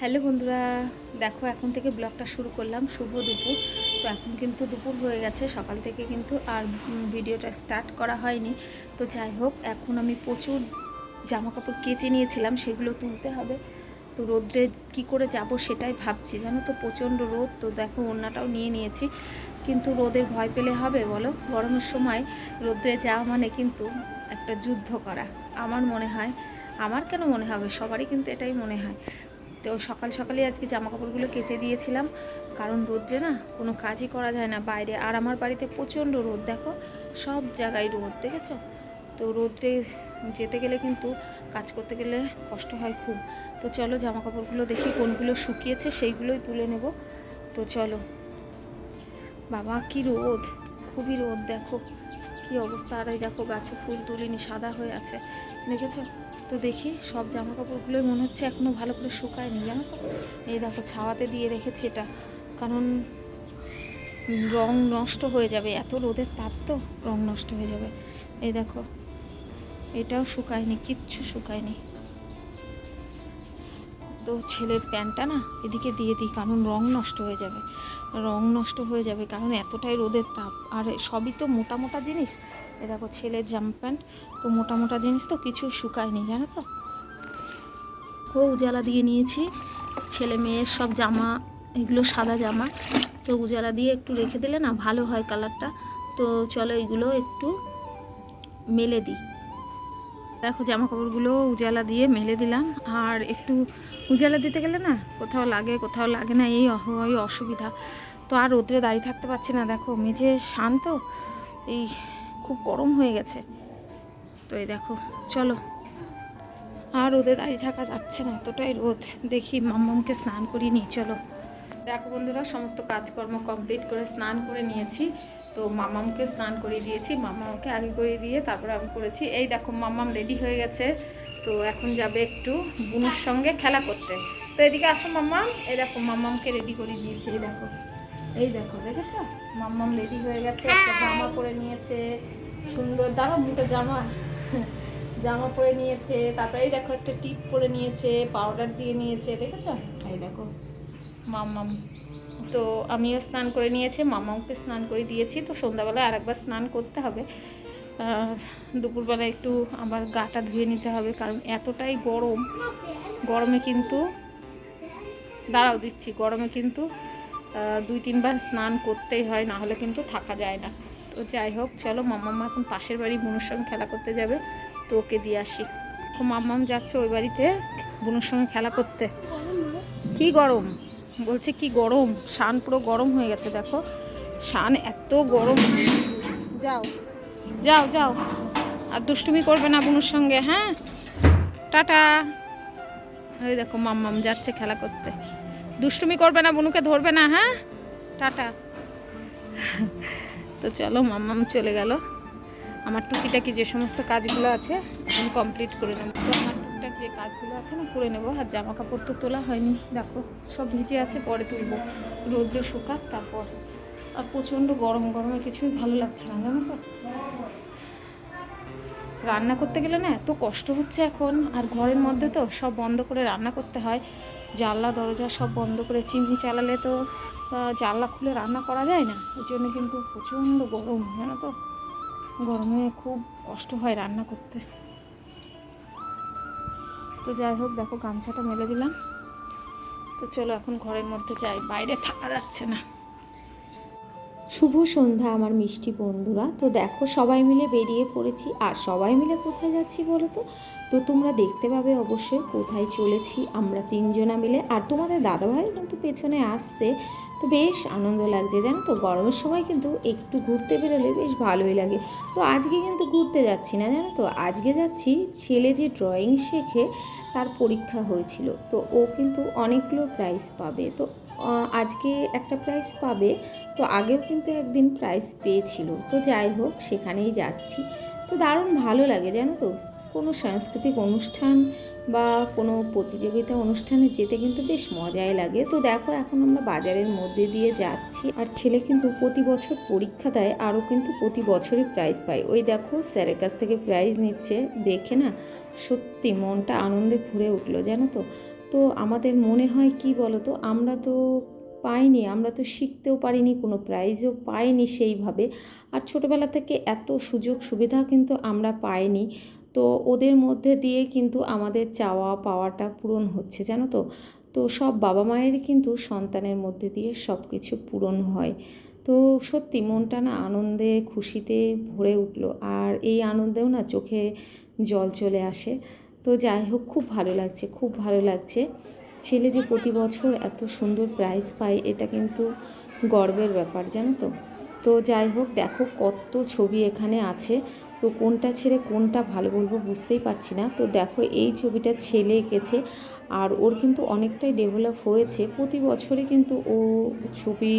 Hello বন্ধুরা, দেখো এখন থেকে ব্লগটা শুরু করলাম, শুভ দুপুর। তো এখন কিন্তু দুপুর হয়ে গেছে, সকাল থেকে কিন্তু আর ভিডিওটা স্টার্ট করা হয়নি। তো যাই হোক, এখন আমি প্রচুর জামা কাপড় কেচে নিয়েছিলাম, সেগুলো তুলতে হবে। তো রোদ্রে কি করে যাব সেটাই ভাবছি, জানো তো, প্রচণ্ড রোদ। তো দেখো, ওড়নাটাও নিয়ে নিয়েছি। কিন্তু রোদের ভয় পেলে হবে বলো? গরমের সময় রোদ্রে যাওয়া মানে কিন্তু একটা যুদ্ধ করা। আমার মনে হয়, আমার কেন মনে হবে? সবারই কিন্তু এটাই মনে হয়। তো সকাল সকালে আজকে জামা কাপড়গুলো কেচে দিয়েছিলাম। কারণ রোদ্রে না কোনো কাজই করা যায় না বাইরে। আর আমার বাড়িতে প্রচণ্ড রোদ, দেখো, সব জায়গায় রোদ, দেখেছ? তো রোদ্রে যেতে গেলে কিন্তু কাজ করতে গেলে কষ্ট হয় খুব। তো চলো জামা কাপড়গুলো দেখি কোনগুলো শুকিয়েছে, সেইগুলোই তুলে নেব। তো চলো। বাবা, কি রোদ! খুবই রোদ, দেখো। কি অবস্থা! আর এই দেখো গাছে ফুল তুলিনি, সাদা হয়ে আছে। দেখেছ? তো দেখি সব জামা কাপড়গুলোই মনে হচ্ছে এখনও ভালো করে শুকায়নি, জানো তো? এই দেখো, ছাওয়াতে দিয়ে রেখেছি এটা। কারণ রং নষ্ট হয়ে যাবে, এত রোদের তাপ তো, রং নষ্ট হয়ে যাবে। এই দেখো, এটাও শুকায়নি, কিচ্ছু শুকায়নি। তো ছেলের প্যান্টটা না, এদিকে দিয়ে দিই, কারণ রং নষ্ট হয়ে যাবে। রং নষ্ট হয়ে যাবে, কারণ এতটাই রোদের তাপ। আর সবই তো মোটা মোটা জিনিস এ দেখো ছেলের জামা প্যান্ট। তো মোটা মোটা জিনিস তো কিছু শুকায়নি, জানো তো? ও উজালা দিয়ে নিয়েছি। ছেলে মেয়ের সব জামা, এগুলো সাদা জামা। তো উজালা দিয়ে একটু রেখে দিলে না ভালো হয় কালারটা। তো চলো এগুলো একটু মেলে দিই। দেখো জামা কাপড়গুলো উজালা দিয়ে মেলে দিলাম। আর একটু উজালা দিতে গেলে না কোথাও লাগে কোথাও লাগে না, এই অসুবিধা। তো আর রোদ্রে দাঁড়িয়ে থাকতে পারছি না, দেখো মেঝে শান্ত। এই খুব গরম হয়ে গেছে। তো এই দেখো, চলো। আর রোদে দাঁড়িয়ে থাকা যাচ্ছে না, এতটাই রোদ। দেখি মাম্মামকে স্নান করিয়ে নিই, চলো। দেখো বন্ধুরা, সমস্ত কাজকর্ম কমপ্লিট করে স্নান করে নিয়েছি। তো মামামকে স্নান করিয়ে দিয়েছি মামামকে আগে করিয়ে দিয়ে তারপরে আমি করেছি। এই দেখো, মামাম রেডি হয়ে গেছে। তো এখন যাবে একটু বুনুর সঙ্গে খেলা করতে। তো এদিকে আসো মাম্মাম এই দেখো মাম্মামকে রেডি করে দিয়েছি, এই দেখো। এই দেখো দেখেছ? মাম্মাম রেডি হয়ে গেছে একটা জামা পরে নিয়েছে সুন্দর দাঁড়া মুখে জামা। জামা পরে নিয়েছে তারপরে এই দেখো একটা টিপ পরে নিয়েছে পাউডার দিয়ে নিয়েছে দেখেছ? এই দেখো মাম্মাম। তো আমিও স্নান করে নিয়েছি মামাকে স্নান করে দিয়েছি তো সন্ধ্যাবেলায় আরেকবার স্নান করতে হবে। দুপুরবেলা একটু আবার গাটা ধুয়ে নিতে হবে কারণ এতটাই গরম। গরমে কিন্তু দাঁড়াও দিচ্ছি গরমে কিন্তু দুই তিনবার স্নান করতেই হয়, না হলে কিন্তু থাকা যায় না। তো যাই হোক, চলো মাম্মাম্মা এখন পাশের বাড়ি বুনুর সঙ্গে খেলা করতে যাবে। তো ওকে দিয়ে আসি। তো মাম্মাম যাচ্ছে ওই বাড়িতে বুনুর সঙ্গে খেলা করতে। কি গরম? বলছে কি গরম? শান পুরো গরম হয়ে গেছে, দেখো। শান এত গরম। যাও। যাও যাও। আর দুষ্টুমি করবে না বুনুর সঙ্গে হ্যাঁ? টাটা। ওই দেখো মাম্মাম যাচ্ছে খেলা করতে। দুষ্টুমি করবে না, বনুকে ধরবে না হ্যাঁ? টাটা। তো চলো, মাম্মাম চলে গেল। আমার টুকিটাকি যে সমস্ত কাজগুলো আছে আমি কমপ্লিট করে নেব। তো আমার টুকটাক যে কাজগুলো আছে না করে নেব। আর জামা কাপড় তো তোলা হয়নি, দেখো, সব ভিজে আছে, পরে তুলবো। রোদ্রে শুকাক, তারপর। আর প্রচণ্ড গরম, গরমে কিছুই ভালো লাগছে না, জানো তো? রান্না করতে গেলে না এত কষ্ট হচ্ছে এখন। আর ঘরের মধ্যে তো সব বন্ধ করে রান্না করতে হয়। জানলা, দরজা সব বন্ধ করে চিমনি চালালে তো জানলা খুলে রান্না করা যায় না। ওই জন্য কিন্তু প্রচণ্ড গরম, জানো তো? গরমে খুব কষ্ট হয় রান্না করতে। তো যাই হোক, দেখো গামছাটা মেলে দিলাম। তো চলো এখন ঘরের মধ্যে যাই, বাইরে থাকা যাচ্ছে না। শুভ সন্ধ্যা আমার মিষ্টি বন্ধুরা। তো দেখো, সবাই মিলে বেরিয়ে পড়েছি। আর সবাই মিলে কোথায় যাচ্ছি বলো তো? তো তোমরা দেখতে পাবে অবশ্যই কোথায় চলেছি আমরা তিনজনা মিলে। আর তোমাদের দাদাভাই কিন্তু পেছনে আসতে তো বেশ আনন্দ লাগছে, জানো তো? গরমের সময় কিন্তু একটু ঘুরতে বেরোলে বেশ ভালোই লাগে। তো আজকে কিন্তু ঘুরতে যাচ্ছি না, জানো তো? আজকে যাচ্ছি ছেলে যে ড্রয়িং শেখে, তার পরীক্ষা হয়েছিল। তো ও কিন্তু অনেকগুলো প্রাইজ পাবে। তো আজকে একটা প্রাইজ পাবে। তো আগেও কিন্তু একদিন প্রাইজ পেয়েছিল। তো যাই হোক, সেখানেই যাচ্ছি। তো দারুণ ভালো লাগে, জানো তো? কোনো সাংস্কৃতিক অনুষ্ঠান বা কোনো প্রতিযোগিতা অনুষ্ঠানে যেতে কিন্তু বেশ মজাই লাগে। তো দেখো, এখন আমরা বাজারের মধ্যে দিয়ে যাচ্ছি। আর ছেলে কিন্তু প্রতি বছর পরীক্ষা দেয়, আরও কিন্তু প্রতি বছরই প্রাইজ পায়। ওই দেখো স্যারের কাছ থেকে প্রাইজ নিচ্ছে। দেখে না, সত্যি মনটা আনন্দে ভরে উঠল, জানো তো? তো আমাদের মনে হয় কি বলো তো আমরা তো পাইনি, আমরা তো শিখতেও পারিনি কোনো প্রাইজও পাইনি সেইভাবে। আর ছোটোবেলা থেকে এত সুযোগ সুবিধা কিন্তু আমরা পাইনি। তো ওদের মধ্যে দিয়ে কিন্তু আমাদের চাওয়া পাওয়াটা পূরণ হচ্ছে, জানো তো? তো সব বাবা মায়েরই কিন্তু সন্তানের মধ্যে দিয়ে সব কিছু পূরণ হয়। তো সত্যি মনটা না আনন্দে, খুশিতে ভরে উঠল। আর এই আনন্দেও না চোখে জল চলে আসে। তো যাই হোক, খুব ভালো লাগছে, খুব ভালো লাগছে। ছেলে যে প্রতি বছর এত সুন্দর প্রাইজ পায়, এটা কিন্তু গর্বের ব্যাপার, জানো তো? তো যাই হোক, দেখো কত ছবি এখানে আছে। তো কোনটা ছেড়ে কোনটা ভালো বলব বুঝতেই পারছি না। তো দেখো এই ছবিটা ছেলে এঁকেছে, আর ওর কিন্তু অনেকটাই ডেভেলপ হয়েছে। প্রতি বছরই কিন্তু ও ছবি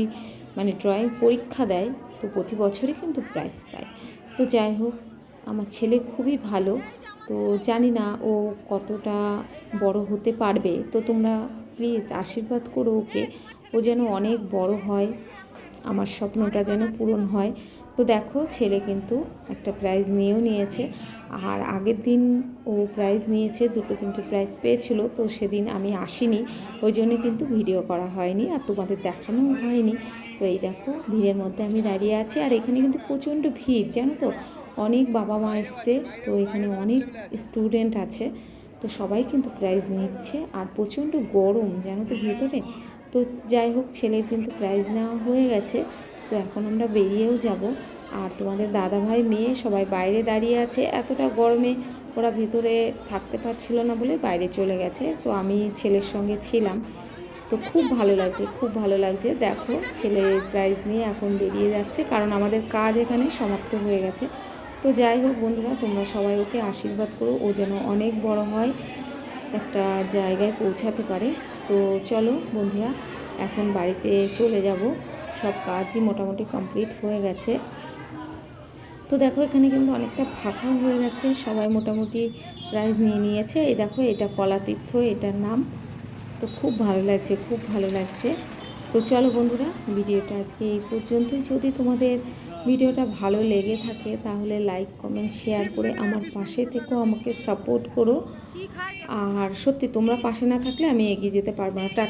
মানে ড্রয়িং পরীক্ষা দেয়, তো প্রতি বছরই কিন্তু প্রাইজ পায়। তো যাই হোক, আমার ছেলে খুবই ভালো। তো জানি না ও কতটা বড় হতে পারবে। তো তোমরা প্লিজ আশীর্বাদ করো ওকে। ও যেন অনেক বড় হয়, আমার স্বপ্নটা যেন পূরণ হয়। তো দেখো ছেলে কিন্তু একটা প্রাইজ নিয়েও নিয়েছে। আর আগের দিন ও প্রাইজ নিয়েছে, দুটো তিনটে প্রাইজ পেয়েছিল, তো সেদিন আমি আসিনি। ওই জন্য কিন্তু ভিডিও করা হয়নি আর তোমাদের দেখানোও হয়নি। তো এই দেখো, ভিড়ের মধ্যে আমি দাঁড়িয়ে আছি। আর এখানে কিন্তু প্রচণ্ড ভিড়, জানো তো? অনেক বাবা মা এসছে, তো এখানে অনেক স্টুডেন্ট আছে। তো সবাই কিন্তু প্রাইজ নিচ্ছে। আর প্রচণ্ড গরম, জানো তো ভেতরে? তো যাই হোক, ছেলের কিন্তু প্রাইজ নেওয়া হয়ে গেছে। তো এখন আমরা বেরিয়েও যাব। আর তোমাদের দাদা ভাই মেয়ে সবাই বাইরে দাঁড়িয়ে আছে। এতটা গরমে ওরা ভেতরে থাকতে পারছিল না বলে বাইরে চলে গেছে। তো আমি ছেলের সঙ্গে ছিলাম। তো খুব ভালো লাগছে, খুব ভালো লাগছে। দেখো ছেলের প্রাইজ নিয়ে এখন বেরিয়ে যাচ্ছে, কারণ আমাদের কাজ এখানে সমাপ্ত হয়ে গেছে। তো যাই হোক বন্ধুরা, তোমরা সবাই ওকে আশীর্বাদ করো, ও যেন অনেক বড় হয়, একটা জায়গায় পৌঁছাতে পারে। তো চলো বন্ধুরা, এখন বাড়িতে চলে যাব। সব কাজই মোটামুটি কমপ্লিট হয়ে গেছে। তো দেখো, এখানে কিন্তু অনেকটা ফাঁকা হয়ে গেছে। সবাই মোটামুটি প্রাইজ নিয়ে নিয়েছে। এই দেখো, এটা কলাতীর্থ, এটার নাম। তো খুব ভালো লাগছে, খুব ভালো লাগছে। তো চলো বন্ধুরা, ভিডিওটা আজকে এই পর্যন্তই। যদি তোমাদের ভিডিওটা ভালো লেগে থাকে, তাহলে লাইক কমেন্ট শেয়ার করে আমার পাশে থেকেও আমাকে সাপোর্ট করো। আর সত্যি, তোমরা পাশে না থাকলে আমি এগিয়ে যেতে পারব না। টাটা।